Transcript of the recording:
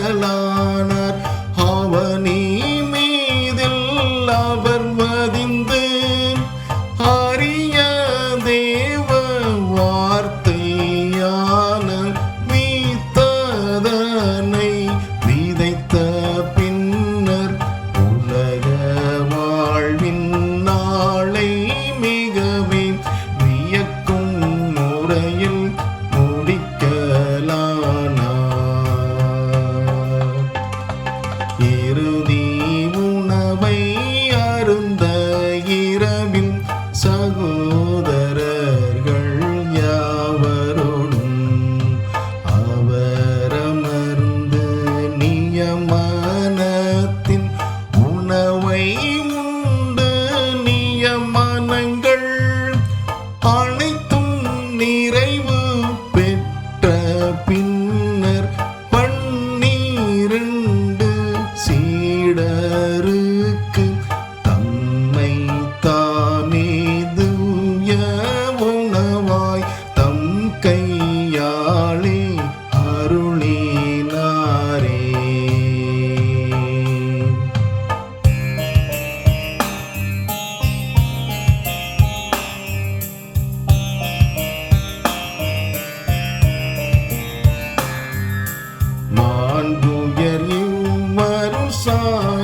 அகலானார் அவனி மீதில் அவர் மதிந்து அறிய தேவ வார்த்தையான மீத்ததனை விதைத்த பின்னர் உலக வாழ்வின் நாளை மிகவும் வியக்கும் முறையில் sun.